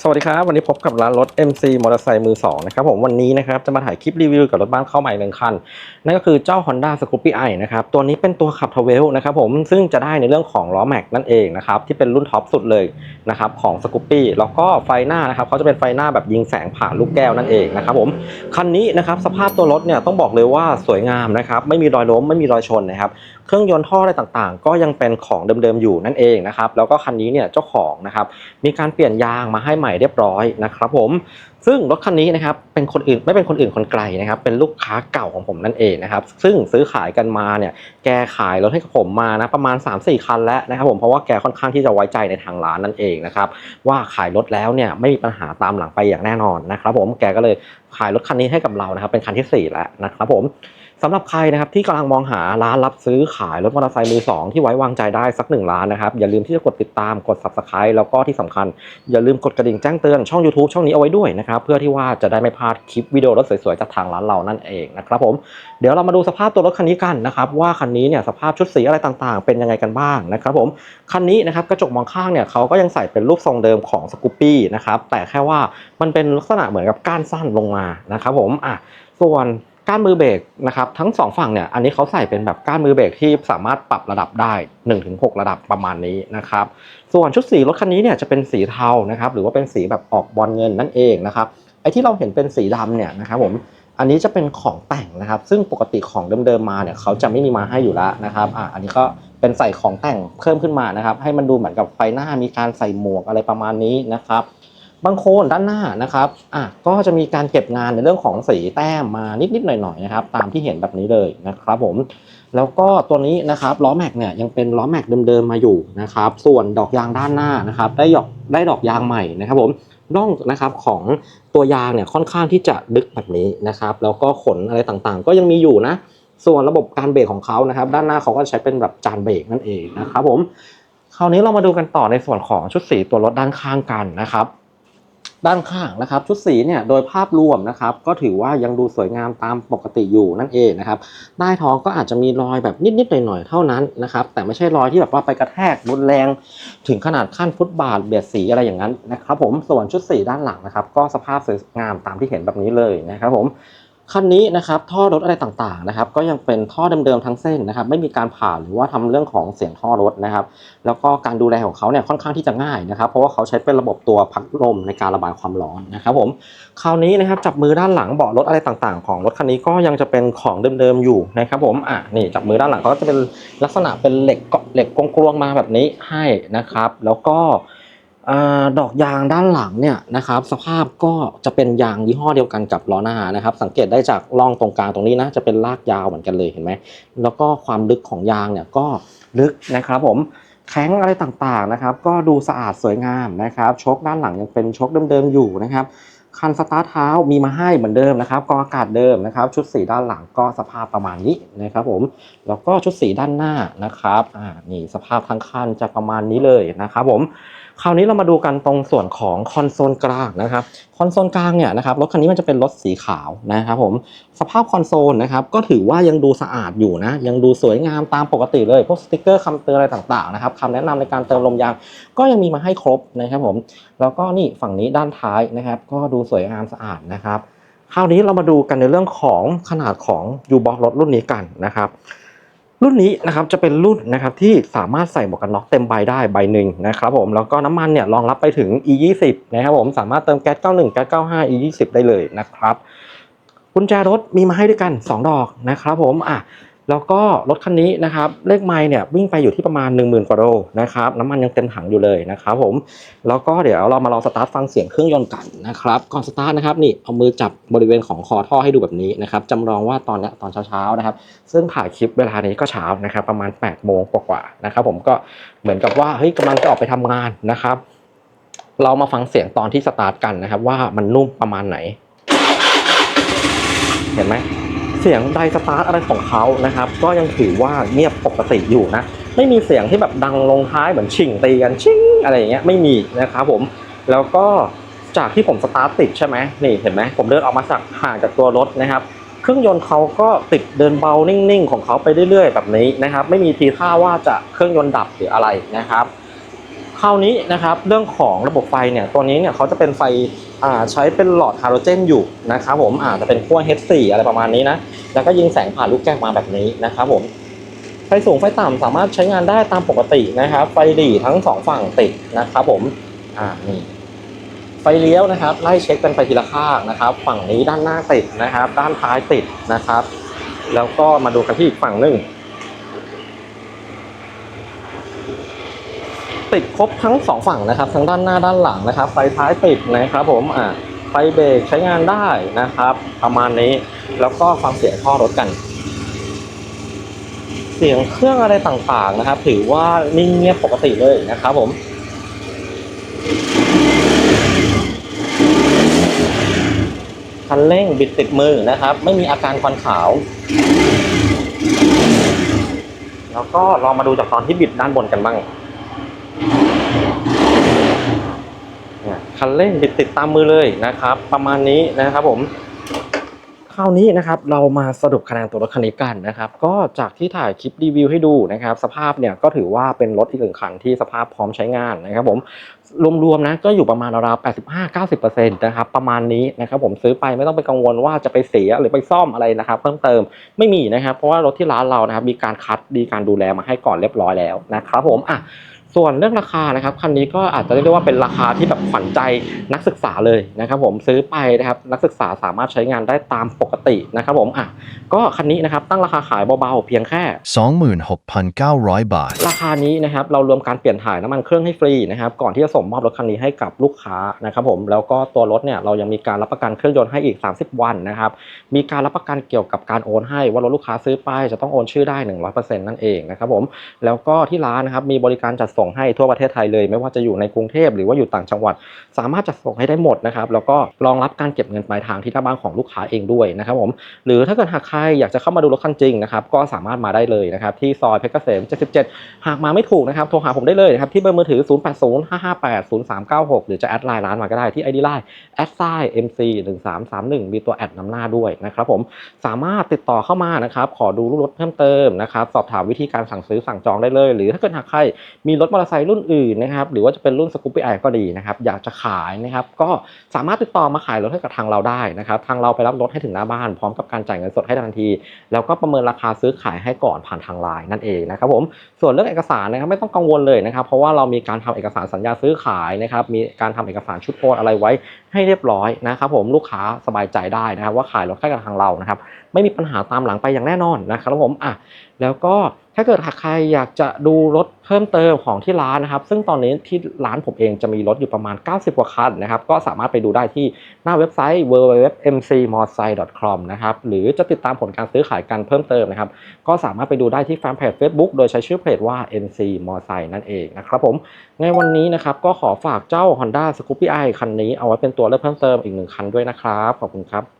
สวัสดีครับ วันนี้พบกับร้านรถ MC มอเตอร์ไซค์มือ2นะครับผมวันนี้นะครับจะมาถ่ายคลิปรีวิวกับรถบ้านเข้าใหม่หนึ่งคัน นั่นก็คือเจ้า Honda Scoopy i นะครับตัวนี้เป็นตัวขับทเวลนะครับผมซึ่งจะได้ในเรื่องของล้อแม็กนั่นเองนะครับที่เป็นรุ่นท็อปสุดเลยนะครับของ Scoopy แล้วก็ไฟหน้านะครับเขาจะเป็นไฟหน้าแบบยิงแสงผ่านลูกแก้วนั่นเองนะครับผมคันนี้นะครับสภาพตัวรถเนี่ยต้องบอกเลยว่าสวยงามนะครับไม่มีรอยล้มไม่มีรอยชนนะครับ เครื่องยนต์ท่ออะไรต่างๆ ก็ยังเป็นของเดิมๆอยู่นั่นเองนะครับแล้วก็คันนี้เนี่ยเจ้าของนะครับมีการเปลี่ยนยางมาให้ใหม่เรียบร้อยนะครับผมซึ่งรถคันนี้นะครับเป็นคนอื่นไม่เป็นคนอื่นคนไกลนะครับเป็นลูกค้าเก่าของผมนั่นเองนะครับซึ่งซื้อขายกันมาเนี่ยแกขายรถให้กับผมมานะประมาณ 3-4 คันแล้วนะครับผมเพราะว่าแกค่อนข้างที่จะไว้ใจในทางร้านนั่นเองนะครับว่าขายรถแล้วเนี่ยไม่มีปัญหาตามหลังไปอย่างแน่นอนนะครับผมแกก็เลยขายรถคันนี้ให้กับเรานะครับเป็นคันที่สี่แล้วนะครับผม สำหรับใครนะครับที่กำลังมองหาร้านรับซื้อขายรถมอเตอร์ไซค์มือสองที่ไว้วางใจได้สักหนึ่งร้านนะครับ อย่าลืมที่จะกดติดตามกด subscribe แล้วก็ที่สำคัญ อย่าลืมกดกระดิ่งแจ้งเตือนช่อง YouTube ช่องนี้เอาไว้ด้วยนะครับเพื่อที่ว่าจะได้ไม่พลาดคลิปวิดีโอรถสวยๆ จากทางร้านเรานั่นเองนะครับผมเดี๋ยวเรามาดูสภาพตัวรถคันนี้กันนะครับว่าคันนี้เนี่ยสภาพชุดสีอะไรต่างๆ เป็นยังไงกันบ้างนะครับผมคันนี้นะครับกระจกมองข้างเนี่ยเขาก็ยังใส่เป็นรูปทรงเดิมของสกูปปี้นะครับแต่แค่ว่ามันเป็นลักษณะเหมือนกับก้านสั้นลงมานะครับผมอะส่วน ก้านมือเบรกนะครับทั้งสองฝั่งเนี่ยอันนี้เขาใส่เป็นแบบก้านมือเบรกที่สามารถปรับระดับได้ 1-6 ระดับประมาณนี้นะครับส่วนชุดสีรถคันนี้เนี่ยจะเป็นสีเทานะครับหรือว่าเป็นสีแบบออกบอลเงินนั่นเองนะครับไอ้ที่เราเห็นเป็นสีดำเนี่ยนะครับผมอันนี้จะเป็นของแต่งนะครับ ซึ่งปกติของเดิมๆมาเนี่ยเขาจะไม่มีมาให้อยู่แล้วนะครับอะอันนี้ก็เป็นใส่ของแต่งเพิ่มขึ้นมานะครับให้มันดูเหมือนกับไฟหน้ามีการใส่หมวกอะไรประมาณนี้นะครับ บางโคนด้านหน้านะครับอะก็จะมีการเก็บงานในเรื่องของสีแต้มมานิดๆหน่อยๆนะครับ ตามที่เห็นแบบนี้เลยนะครับผม แล้วก็ตัวนี้นะครับล้อแม็กเนี่ยยังเป็นล้อแม็กเดิมๆมาอยู่นะครับ ส่วนดอกยางด้านหน้านะครับ ได้ดอกได้ดอกยางใหม่นะครับผมร่องนะครับของตัวยางเนี่ยค่อนข้างที่จะดึกแบบนี้นะครับ แล้วก็ขนอะไรต่างๆ ก็ยังมีอยู่นะ ส่วนระบบการเบรกของเขานะครับ ด้านหน้าเขาก็ใช้เป็นแบบจานเบรกนั่นเองนะครับผมคราวนี้เรามาดูกันต่อในส่วนของชุดสีตัวรถด้านข้างกันนะครับ ด้านข้างนะครับ ชุดสีเนี่ยโดยภาพรวมนะครับ ก็ถือว่ายังดูสวยงามตามปกติอยู่นั่นเองนะครับใต้ท้องก็อาจจะมีรอยแบบนิดๆหน่อยๆเท่านั้นนะครับ แต่ไม่ใช่รอยที่แบบว่าไปกระแทกรุนแรง ถึงขนาดขั้นฟุตบาทเบียดสีอะไรอย่างนั้นนะครับ ผมส่วนชุดสีด้านหลังนะครับ ก็สภาพสวยงามตามที่เห็นแบบนี้เลยนะครับผม คันนี้นะครับท่อรถอะไรต่างๆนะครับก็ยังเป็นท่อเดิมๆทั้งเส้นนะครับไม่มีการผ่าหรือว่าทำเรื่องของเสียงท่อรถนะครับแล้วก็การดูแลของเขาเนี่ยค่อนข้างที่จะง่ายนะครับเพราะว่าเขาใช้เป็นระบบตัวพัดลมในการระบายความร้อนนะครับผมคราวนี้นะครับจับมือด้านหลังเบาะรถอะไรต่างๆ ของรถคันนี้ก็ยังจะเป็นของเดิมๆอยู่นะครับผมอะนี่จับมือด้านหลังเขาก็จะเป็นลักษณะเป็นเหล็กเกาะเหล็กกลวงๆมาแบบนี้ให้นะครับ แล้วก็ อดอกยางด้านหลังเนี่ยนะครับสภาพก็จะเป็นยางยี่ห้อเดียวกันกับล้อหน้านะครับ สังเกตได้จากร่องตรงกลางตรงนี้นะจะเป็นลากยาวเหมือนกันเลยเห็นไหมแล้วก็ความลึกของยางเนี่ยก็ลึกนะครับผมแข้งอะไรต่างๆนะครับ ก็ดูสะอาดสวยงามนะครับชคด้านหลังยังเป็นชคเดิมๆอยู่นะครับคันสตาร์ทเท้ามีมาให้เหมือนเดิมนะครับกองอากาศเดิมนะครับ ชุดสีด้านหลังก็สภาพประมาณนี้นะครับผมแล้วก็ชุดสีด้านหน้านะครับอ่านี่สภาพทั้งคันจะประมาณนี้เลยนะครับผมคราวนี้เรามาดูกันตรงส่วนของคอนโซลกลางนะครับคอนโซลกลางเนี่ยนะครับรถคันนี้มันจะเป็นรถสีขาวนะครับผมสภาพคอนโซลนะครับก็ถือว่ายังดูสะอาดอยู่นะยังดูสวยงามตามปกติเลยพวกสติกเกอร์คำเตือนอะไรต่างๆนะครับคำแนะนำในการเติมลมยางก็ยังมีมาให้ครบนะครับผมแล้วก็นี่ฝั่งนี้ด้านท้ายนะครับ ก็ดูสวยงามสะอาดนะครับคราวนี้เรามาดูกันในเรื่องของขนาดของยูบอ x รถรุ่นนี้กันนะครับ รุ่นนี้นะครับจะเป็นรุ่นนะครับที่สามารถใส่หมวกกันน็อกเต็มใบได้ใบหนึ่งนะครับผมแล้วก็น้ำมันเนี่ยรองรับไปถึง E20 นะครับผมสามารถเติมแก๊ส91แก๊ส95 E20 ได้เลยนะครับกุญแจรถมีมาให้ด้วยกัน 2 ดอกนะครับผมอะ แล้วก็รถคันนี้นะครับเลขไมล์เนี่ยวิ่งไปอยู่ที่ประมาณ 10,000กว่าโลนะครับน้ำมันยังเต็มถังอยู่เลยนะครับผมแล้วก็เดี๋ยวเรามาลองสตาร์ทฟังเสียงเครื่องยนต์กันนะครับก่อนสตาร์ทนะครับนี่เอามือจับบริเวณของคอท่อให้ดูแบบนี้นะครับจำลองว่าตอนนี้ตอนเช้าๆนะครับซึ่งถ่ายคลิปเวลานี้ก็เช้านะครับประมาณ8โมงกว่าๆนะครับผมก็เหมือนกับว่าเฮ้ยกำลังจะออกไปทำงานนะครับ เรามาฟังเสียงตอนที่สตาร์ทกันนะครับว่ามันนุ่มประมาณไหน เห็นไหม เสียงไดสตาร์ทอะไรของเขานะครับ ก็ยังถือว่าเงียบปกติอยู่นะ ไม่มีเสียงที่แบบดังลงท้ายเหมือนชิงตีกันชิงอะไรอย่างเงี้ยไม่มีนะครับผม แล้วก็จากที่ผมสตาร์ทติดใช่ไหมนี่เห็นไหมผมเดินออกมาจากห่างจากตัวรถนะครับเครื่องยนต์เขาก็ติดเดินเบานิ่งๆ ของเขาไปเรื่อยๆ แบบนี้นะครับ ไม่มีทีท่าว่าจะเครื่องยนต์ดับหรืออะไรนะครับ คราวนี้นะครับเรื่องของระบบไฟเนี่ยตัวนี้เนี่ยเขาจะเป็นไฟอ่าใช้เป็นหลอดฮาโลเจนอยู่นะครับผมอาจจะเป็นขั้ว H4 อะไรประมาณนี้นะแล้วก็ยิงแสงผ่านลูกแก้วมาแบบนี้นะครับผมไฟสูงไฟต่ำสามารถใช้งานได้ตามปกตินะครับ ไฟหลีทั้งสองฝั่งติดนะครับผมอ่านี่ไฟเลี้ยวนะครับ ไล่เช็คกันไปทีละข้างนะครับ ฝั่งนี้ด้านหน้าติดนะครับ ด้านท้ายติดนะครับ แล้วก็มาดูกันที่อีกฝั่งหนึ่ง ติดครบทั้งสองฝั่งนะครับ ทั้งด้านหน้าด้านหลังนะครับ ไฟท้ายติดนะครับผมอ่าไฟเบรกใช้งานได้นะครับ ประมาณนี้แล้วก็ฟังเสียงท่อรถกัน เสียงเครื่องอะไรต่างๆนะครับ ถือว่านิ่งเงียบปกติเลยนะครับผมคันเร่งบิดติดมือนะครับ ไม่มีอาการควันขาว แล้วก็ลองมาดูจากตอนที่บิดด้านบนกันบ้าง เนี่ย คันเร่งบิดติดตามมือเลยนะครับ ประมาณนี้นะครับผมคราวนี้นะครับเรามาสรุปคะแนนตัวรถคันนี้กันนะครับก็จากที่ถ่ายคลิปรีวิวให้ดูนะครับสภาพเนี่ยก็ถือว่าเป็นรถอีกหนึ่งคันที่สภาพพร้อมใช้งานนะครับผมรวมๆนะก็อยู่ประมาณราวๆ85-90%นะครับประมาณนี้นะครับผมซื้อไปไม่ต้องไปกังวลว่าจะไปเสียหรือไปซ่อมอะไรนะครับเพิ่มเติมไม่มีนะครับเพราะว่ารถที่ร้านเรานะครับมีการคัดดีการดูแลมาให้ก่อนเรียบร้อยแล้วนะครับผมอะ ส่วนเรื่องราคานะครับคันนี้ก็อาจจะเรียกได้ว่าเป็นราคาที่แบบขวัญใจนักศึกษาเลยนะครับผมซื้อไปนะครับนักศึกษาสามารถใช้งานได้ตามปกตินะครับผมอะก็คันนี้นะครับตั้งราคาขายเบาๆเพียงแค่ 26,900 บาท ราคานี้นะครับเรารวมการเปลี่ยนถ่ายน้ำมันเครื่องให้ฟรีนะครับก่อนที่จะส่งมอบรถคันนี้ให้กับลูกค้านะครับผมแล้วก็ตัวรถเนี่ยเรายังมีการรับประกันเครื่องยนต์ให้อีก 30 วันนะครับมีการรับประกันเกี่ยวกับการโอนให้ว่ารถลูกค้าซื้อไปจะต้องโอนชื่อได้ 100%นั่นเองนะครับผมแล้วก็ที่ร้านนะครับมีบริการจัดส่ง่งให้ทั่วประเทศไทยเลย ไม่ว่าจะอยู่ในกรุงเทพหรือว่าอยู่ต่างจังหวัด สามารถจัดส่งให้ได้หมดนะครับแล้วก็รองรับการเก็บเงินปลายทางที่หน้าบ้านของลูกค้าเองด้วยนะครับผมหรือถ้าเกิดหากใครอยากจะเข้ามาดูรถคันจริงนะครับก็สามารถมาได้เลยนะครับที่ซอยเพชรเกษม 77 หากมาไม่ถูกนะครับโทรหาผมได้เลยนะครับที่เบอร์มือถือ 0805580396 หรือจะแอดไลน์ร้านมาก็ได้ที่ ID Line แอดไซ MC 1331มีตัวแอดนำหน้าด้วยนะครับผมสามารถติดต่อเข้ามานะครับขอดูรูปรถเพิ่มเติมนะครับสอบถามวิธีการสั่งซื้อสั่งจองได้เลย หรือถ้าเกิดหากใครมีรถมอเตอร์ไซค์รุ่นอื่นนะครับหรือว่าจะเป็นรุ่นสกูปปี้ไอก็ดีนะครับอยากจะขายนะครับก็สามารถติดต่อมาขายรถให้กับทางเราได้นะครับทางเราไปรับรถให้ถึงหน้าบ้าน พร้อมกับการจ่ายเงินสดให้ทันที แล้วก็ประเมินราคาซื้อขายให้ก่อนผ่านทางไลน์นั่นเองนะครับผมส่วนเรื่องเอกสารนะครับไม่ต้องกังวลเลยนะครับเพราะว่าเรามีการทำเอกสารสัญญาซื้อขายนะครับมีการทำเอกสารชุดโอนอะไรไว้ให้เรียบร้อยนะครับผมลูกค้าสบายใจได้นะครับว่าขายรถให้กับทางเรานะครับไม่มีปัญหาตามหลังไปอย่างแน่นอนนะครับผมอะแล้วก็ ถ้าเกิดหากใครอยากจะดูรถเพิ่มเติมของที่ร้านนะครับ ซึ่งตอนนี้ที่ร้านผมเองจะมีรถอยู่ประมาณ 90 กว่าคันนะครับ ก็สามารถไปดูได้ที่หน้าเว็บไซต์ www.mcmotorcycle.com นะครับ หรือจะติดตามผลการซื้อขายกันเพิ่มเติมนะครับ ก็สามารถไปดูได้ที่แฟนเพจ Facebook โดยใช้ชื่อเพจว่า NC m o t o r c y c l e นั่นเองนะครับผม ในวันนี้นะครับก็ขอฝากเจ้า Honda Scoopy i คันนี้เอาไว้เป็นตัวเลือกเพิ่มเติมอีกหนึ่งคันด้วยนะครับ ขอบคุณครับ